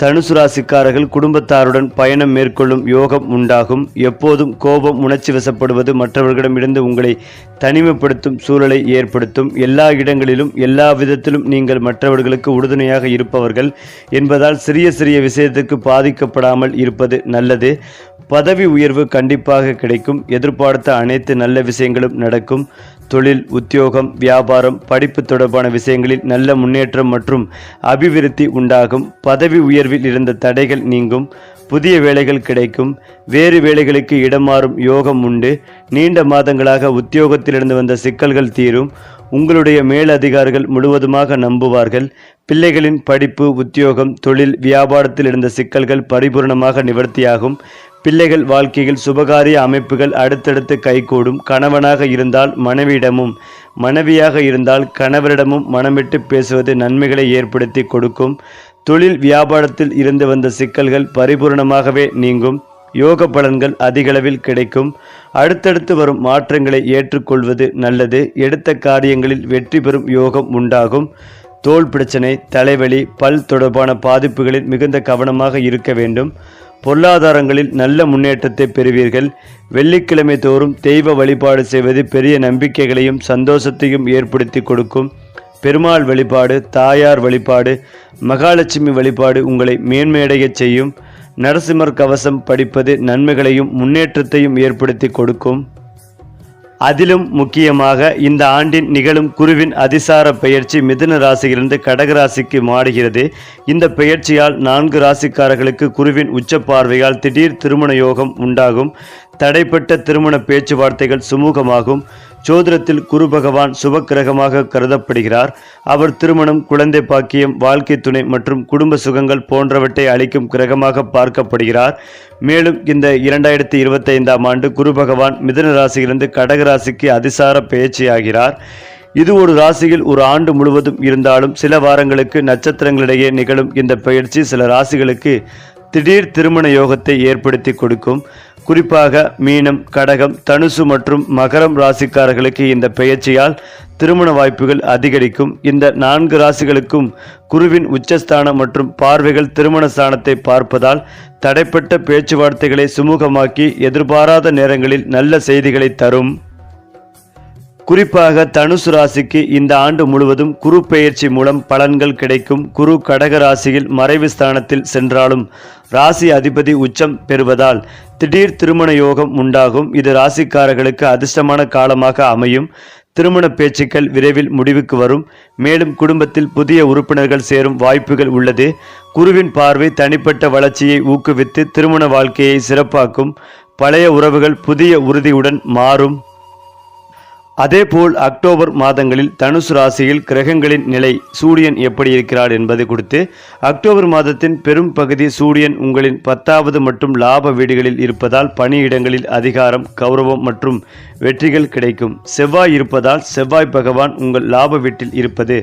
தனுசு ராசிக்காரர்கள் குடும்பத்தாருடன் பயணம் மேற்கொள்ளும் யோகம் உண்டாகும். எப்போதும் கோபம் உணர்ச்சி வசப்படுவது மற்றவர்களிடமிருந்து உங்களை தனிமைப்படுத்தும் சூழலை ஏற்படுத்தும். எல்லா இடங்களிலும் எல்லா விதத்திலும் நீங்கள் மற்றவர்களுக்கு உறுதுணையாக இருப்பவர்கள் என்பதால் சிறிய சிறிய விஷயத்துக்கு பாதிக்கப்படாமல் இருப்பது நல்லது. பதவி உயர்வு கண்டிப்பாக கிடைக்கும். எதிர்பார்த்த அனைத்து நல்ல விஷயங்களும் நடக்கும். தொழில் உத்தியோகம் வியாபாரம் படிப்பு தொடர்பான விஷயங்களில் நல்ல முன்னேற்றம் மற்றும் அபிவிருத்தி உண்டாகும். பதவி உயர்வில் இருந்த தடைகள் நீங்கும். புதிய வேலைகள் கிடைக்கும். வேறு வேலைகளுக்கு இடம் மாறும் யோகம் உண்டு. நீண்ட மாதங்களாக உத்தியோகத்திலிருந்து வந்த சிக்கல்கள் தீரும். உங்களுடைய மேலதிகாரிகள் முழுவதுமாக நம்புவார்கள். பிள்ளைகளின் படிப்பு உத்தியோகம் தொழில் வியாபாரத்தில் இருந்த சிக்கல்கள் பரிபூர்ணமாக நிவர்த்தியாகும். பிள்ளைகள் வாழ்க்கையில் சுபகாரிய அமைப்புகள் அடுத்தடுத்து கைகூடும். கணவனாக இருந்தால் மனைவியிடமும் மனைவியாக இருந்தால் கணவரிடமும் மனமிட்டு பேசுவது நன்மைகளை ஏற்படுத்தி கொடுக்கும். தொழில் வியாபாரத்தில் இருந்து வந்த சிக்கல்கள் பரிபூர்ணமாகவே நீங்கும். யோக பலன்கள் அதிகளவில் கிடைக்கும். அடுத்தடுத்து வரும் மாற்றங்களை ஏற்றுக்கொள்வது நல்லது. எடுத்த காரியங்களில் வெற்றி பெறும் யோகம் உண்டாகும். தோல் பிரச்சனை தலைவலி பல் தொடர்பான பாதிப்புகளில் மிகுந்த கவனமாக இருக்க வேண்டும். பொருளாதாரங்களில் நல்ல முன்னேற்றத்தை பெறுவீர்கள். வெள்ளிக்கிழமை தோறும் தெய்வ வழிபாடு செய்வது பெரிய நம்பிக்கைகளையும் சந்தோஷத்தையும் ஏற்படுத்தி கொடுக்கும். பெருமாள் வழிபாடு தாயார் வழிபாடு மகாலட்சுமி வழிபாடு உங்களை மேன்மையடையச் செய்யும். நரசிம்மர் கவசம் படிப்பது நன்மைகளையும் முன்னேற்றத்தையும் ஏற்படுத்தி கொடுக்கும். அதிலும் முக்கியமாக இந்த ஆண்டின் நிகழும் குருவின் அதிசார பெயர்ச்சி மிதுன ராசியிலிருந்து கடக ராசிக்கு மாறுகிறது. இந்த பெயர்ச்சியால் நான்கு ராசிக்காரர்களுக்கு குருவின் உச்ச பார்வையால் திடீர் திருமண யோகம் உண்டாகும். தடைப்பட்ட திருமண பேச்சுவார்த்தைகள் சுமூகமாகும். ஜோதிடத்தில் குரு பகவான் சுபக்கிரகமாக கருதப்படுகிறார். அவர் திருமணம் குழந்தை பாக்கியம் வாழ்க்கை துணை மற்றும் குடும்ப சுகங்கள் போன்றவற்றை அளிக்கும் கிரகமாக பார்க்கப்படுகிறார். மேலும் இந்த இரண்டாயிரத்தி இருபத்தைந்தாம் ஆண்டு குரு பகவான் மிதன ராசியிலிருந்து கடக ராசிக்கு அதிசார பெயர்ச்சியாகிறார். இது ஒரு ராசியில் ஒரு ஆண்டு முழுவதும் இருந்தாலும் சில வாரங்களுக்கு நட்சத்திரங்களிடையே நிகழும் இந்த பயிற்சி சில ராசிகளுக்கு திடீர் திருமண யோகத்தை ஏற்படுத்தி கொடுக்கும். குறிப்பாக மீனம் கடகம் தனுசு மற்றும் மகரம் ராசிக்காரர்களுக்கு இந்த பெயர்ச்சியால் திருமண வாய்ப்புகள் அதிகரிக்கும். இந்த நான்கு ராசிகளுக்கும் குருவின் உச்சஸ்தானம் மற்றும் பார்வைகள் திருமண ஸ்தானத்தை பார்ப்பதால் தடைப்பட்ட பேச்சுவார்த்தைகளை சுமூகமாக்கி எதிர்பாராத நேரங்களில் நல்ல செய்திகளை தரும். குறிப்பாக தனுசு ராசிக்கு இந்த ஆண்டு முழுவதும் குரு பெயர்ச்சி மூலம் பலன்கள் கிடைக்கும். குரு கடக ராசியில் மறைவு ஸ்தானத்தில் சென்றாலும் ராசி அதிபதி உச்சம் பெறுவதால் திடீர் திருமண யோகம் உண்டாகும். இது ராசிக்காரர்களுக்கு அதிர்ஷ்டமான காலமாக அமையும். திருமண பேச்சுக்கள் விரைவில் முடிவுக்கு வரும். மேலும் குடும்பத்தில் புதிய உறுப்பினர்கள் சேரும் வாய்ப்புகள் உள்ளது. குருவின் பார்வை தனிப்பட்ட வளர்ச்சியை ஊக்குவித்து திருமண வாழ்க்கையை சிறப்பாக்கும். பழைய உறவுகள் புதிய உறுதியுடன் மாறும். அதேபோல் அக்டோபர் மாதங்களில் தனுசு ராசியில் கிரகங்களின் நிலை சூரியன் எப்படி இருக்கிறார் என்பது குறித்து அக்டோபர் மாதத்தின் பெரும் பகுதி சூரியன் உங்களின் பத்தாவது மற்றும் லாப வீடுகளில் இருப்பதால் பணியிடங்களில் அதிகாரம் கௌரவம் மற்றும் வெற்றிகள் கிடைக்கும். செவ்வாய் இருப்பதால் செவ்வாய் பகவான் உங்கள் லாப வீட்டில் இருப்பது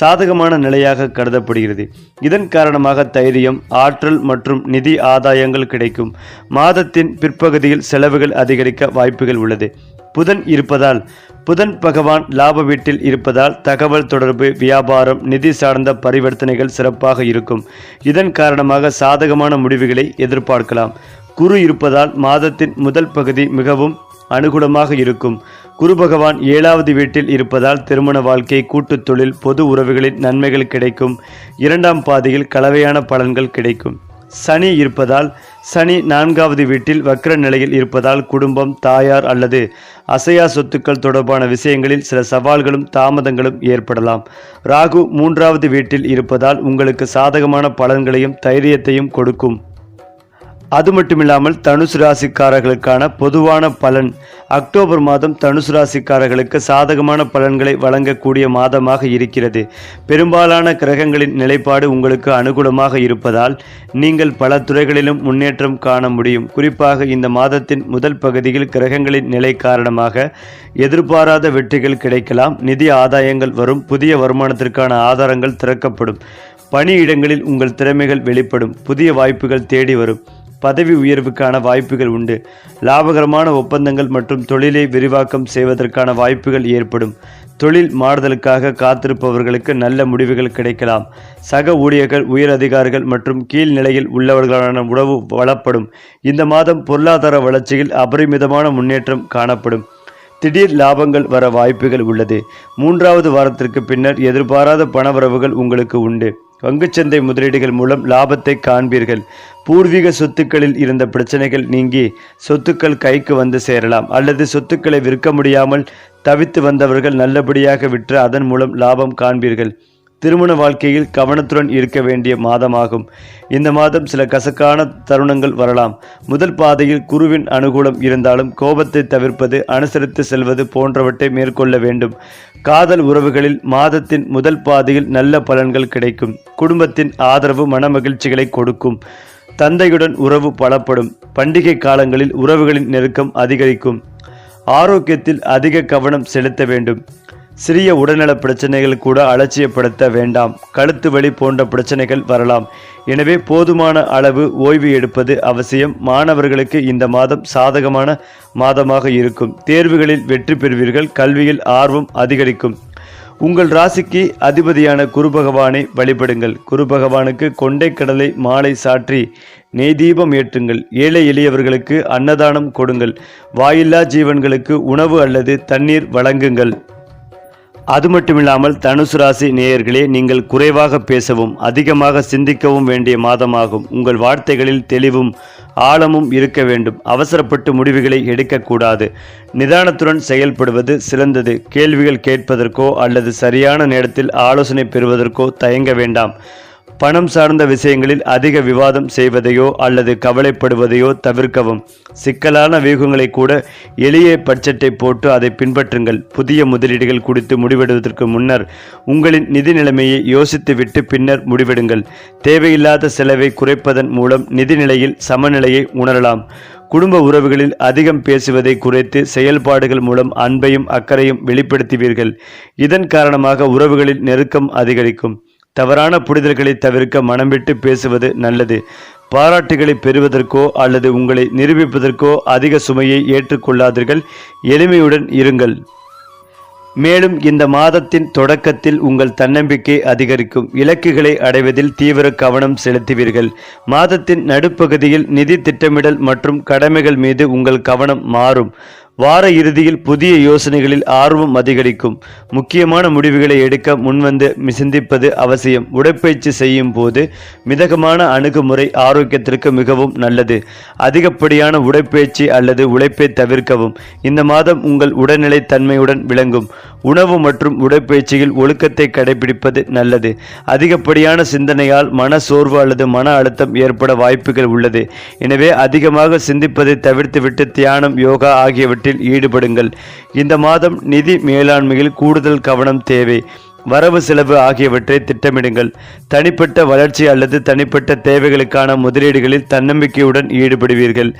சாதகமான நிலையாக கருதப்படுகிறது. இதன் காரணமாக தைரியம் ஆற்றல் மற்றும் நிதி ஆதாயங்கள் கிடைக்கும். மாதத்தின் பிற்பகுதியில் செலவுகள் அதிகரிக்க வாய்ப்புகள் உள்ளது. புதன் இருப்பதால் புதன் பகவான் லாப வீட்டில் இருப்பதால் தகவல் தொடர்பு வியாபாரம் நிதி சார்ந்த பரிவர்த்தனைகள் சிறப்பாக இருக்கும். இதன் காரணமாக சாதகமான முடிவுகளை எதிர்பார்க்கலாம். குரு இருப்பதால் மாதத்தின் முதல் பகுதி மிகவும் அனுகூலமாக இருக்கும். குரு பகவான் ஏழாவது வீட்டில் இருப்பதால் திருமண வாழ்க்கை கூட்டுத் தொழில் பொது உறவுகளின் நன்மைகள் கிடைக்கும். இரண்டாம் பாதையில் கலவையான பலன்கள் கிடைக்கும். சனி இருப்பதால் சனி நான்காவது வீட்டில் வக்ர நிலையில் இருப்பதால் குடும்பம் தாயார் அல்லது அசையா சொத்துக்கள் தொடர்பான விஷயங்களில் சில சவால்களும் தாமதங்களும் ஏற்படலாம். ராகு மூன்றாவது வீட்டில் இருப்பதால் உங்களுக்கு சாதகமான பலன்களையும் தைரியத்தையும் கொடுக்கும். அது மட்டுமில்லாமல் தனுசு ராசிக்காரர்களுக்கான பொதுவான பலன். அக்டோபர் மாதம் தனுசு ராசிக்காரர்களுக்கு சாதகமான பலன்களை வழங்கக்கூடிய மாதமாக இருக்கிறது. பெரும்பாலான கிரகங்களின் நிலைப்பாடு உங்களுக்கு அனுகூலமாக இருப்பதால் நீங்கள் பல துறைகளிலும் முன்னேற்றம் காண முடியும். குறிப்பாக இந்த மாதத்தின் முதல் பகுதியில் கிரகங்களின் நிலை காரணமாக எதிர்பாராத வெற்றிகள் கிடைக்கலாம். நிதி ஆதாயங்கள் வரும். புதிய வருமானத்திற்கான ஆதாரங்கள் திறக்கப்படும். பணியிடங்களில் உங்கள் திறமைகள் வெளிப்படும். புதிய வாய்ப்புகள் தேடி வரும். பதவி உயர்வுக்கான வாய்ப்புகள் உண்டு. லாபகரமான ஒப்பந்தங்கள் மற்றும் தொழிலை விரிவாக்கம் செய்வதற்கான வாய்ப்புகள் ஏற்படும். தொழில் மாறுதலுக்காக காத்திருப்பவர்களுக்கு நல்ல முடிவுகள் கிடைக்கலாம். சக ஊழியர்கள் உயர் அதிகாரிகள் மற்றும் கீழ்நிலையில் உள்ளவர்களான உறவு வளப்படும். இந்த மாதம் பொருளாதார வளர்ச்சியில் அபரிமிதமான முன்னேற்றம் காணப்படும். திடீர் லாபங்கள் வர வாய்ப்புகள் உள்ளது. மூன்றாவது வாரத்திற்கு பின்னர் எதிர்பாராத பணவரவுகள் உங்களுக்கு உண்டு. பங்குச்சந்தை முதலீடுகள் மூலம் லாபத்தை காண்பீர்கள். பூர்வீக சொத்துக்களில் இருந்த பிரச்சனைகள் நீங்கி சொத்துக்கள் கைக்கு வந்து சேரலாம். அல்லது சொத்துக்களை விற்க முடியாமல் தவித்து வந்தவர்கள் நல்லபடியாக விற்று அதன் மூலம் லாபம் காண்பீர்கள். திருமண வாழ்க்கையில் கவனத்துடன் இருக்க வேண்டிய மாதமாகும். இந்த மாதம் சில கசக்கான தருணங்கள் வரலாம். முதல் பாதையில் குருவின் அனுகூலம் இருந்தாலும் கோபத்தை தவிர்ப்பது அனுசரித்து செல்வது போன்றவற்றை மேற்கொள்ள வேண்டும். காதல் உறவுகளில் மாதத்தின் முதல் பாதையில் நல்ல பலன்கள் கிடைக்கும். குடும்பத்தின் ஆதரவு மனமகிழ்ச்சிகளை கொடுக்கும். தந்தையுடன் உறவு பலப்படும். பண்டிகை காலங்களில் உறவுகளின் நெருக்கம் அதிகரிக்கும். ஆரோக்கியத்தில் அதிக கவனம் செலுத்த வேண்டும். சிறிய உடல்நல பிரச்சனைகள் கூட அலட்சியப்படுத்த வேண்டாம். கழுத்து வலி போன்ற பிரச்சனைகள் வரலாம். எனவே போதுமான அளவு ஓய்வு எடுப்பது அவசியம். மாணவர்களுக்கு இந்த மாதம் சாதகமான மாதமாக இருக்கும். தேர்வுகளில் வெற்றி பெறுவீர்கள். கல்வியில் ஆர்வம் அதிகரிக்கும். உங்கள் ராசிக்கு அதிபதியான குரு பகவானை வழிபடுங்கள். குரு பகவானுக்கு கொண்டைக்கடலை மாலை சாற்றி நெய் தீபம் ஏற்றுங்கள். ஏழை எளியவர்களுக்கு அன்னதானம் கொடுங்கள். வாயில்லா ஜீவன்களுக்கு உணவு அல்லது தண்ணீர் வழங்குங்கள். அது மட்டுமில்லாமல் தனுசு ராசி நேயர்களே நீங்கள் குறைவாக பேசவும் அதிகமாக சிந்திக்கவும் வேண்டிய மாதமாகும். உங்கள் வார்த்தைகளில் தெளிவும் ஆழமும் இருக்க வேண்டும். அவசரப்பட்டு முடிவுகளை எடுக்கக்கூடாது. நிதானத்துடன் செயல்படுவது சிறந்தது. கேள்விகள் கேட்பதற்கோ அல்லது சரியான நேரத்தில் ஆலோசனை பெறுவதற்கோ தயங்க வேண்டாம். பணம் சார்ந்த விஷயங்களில் அதிக விவாதம் செய்வதையோ அல்லது கவலைப்படுவதையோ தவிர்க்கவும். சிக்கலான வியூகங்களை கூட எளிய பட்ஜெட்டை போட்டு அதை பின்பற்றுங்கள். புதிய முதலீடுகள் குறித்து முடிவெடுவதற்கு முன்னர் உங்களின் நிதி நிலைமையை யோசித்துவிட்டு பின்னர் முடிவெடுங்கள். தேவையில்லாத செலவை குறைப்பதன் மூலம் நிதி நிலையில் சமநிலையை உணரலாம். குடும்ப உறவுகளில் அதிகம் பேசுவதை குறைத்து செயல்பாடுகள் மூலம் அன்பையும் அக்கறையும் வெளிப்படுத்துவீர்கள். இதன் காரணமாக உறவுகளில் நெருக்கம் அதிகரிக்கும். தவறான புரிதல்களை தவிர்க்க மனம் விட்டு பேசுவது நல்லது. பாராட்டுகளை பெறுவதற்கோ அல்லது உங்களை நிரூபிப்பதற்கோ அதிக சுமையை ஏற்றுக்கொள்ளாதீர்கள். எளிமையுடன் இருங்கள். மேலும் இந்த மாதத்தின் தொடக்கத்தில் உங்கள் தன்னம்பிக்கை அதிகரிக்கும். இலக்குகளை அடைவதில் தீவிர கவனம் செலுத்துவீர்கள். மாதத்தின் நடுப்பகுதியில் நிதி திட்டமிடல் மற்றும் கடமைகள் மீது உங்கள் கவனம் மாறும். வார இறுதியில் புதிய யோசனைகளில் ஆர்வம் அதிகரிக்கும். முக்கியமான முடிவுகளை எடுக்க முன்வந்து சிந்திப்பது அவசியம். உடற்பயிற்சி செய்யும் போது மிதகமான அணுகுமுறை ஆரோக்கியத்திற்கு மிகவும் நல்லது. அதிகப்படியான உடற்பயிற்சி அல்லது உழைப்பை தவிர்க்கவும். இந்த மாதம் உங்கள் உடல்நிலை தன்மையுடன் விளங்கும். உணவு மற்றும் உடற்பயிற்சியில் ஒழுக்கத்தை கடைபிடிப்பது நல்லது. அதிகப்படியான சிந்தனையால் மன சோர்வு அல்லது மன அழுத்தம் ஏற்பட வாய்ப்புகள் உள்ளது. எனவே அதிகமாக சிந்திப்பதை தவிர்த்துவிட்டு தியானம் யோகா ஆகியவற்றில் ஈடுபடுங்கள். இந்த மாதம் நிதி மேலாண்மையில் கூடுதல் கவனம் தேவை. வரவு செலவு ஆகியவற்றை திட்டமிடுங்கள். தனிப்பட்ட வளர்ச்சி அல்லது தனிப்பட்ட தேவைகளுக்கான முதலீடுகளில் தன்னம்பிக்கையுடன் ஈடுபடுவீர்கள்.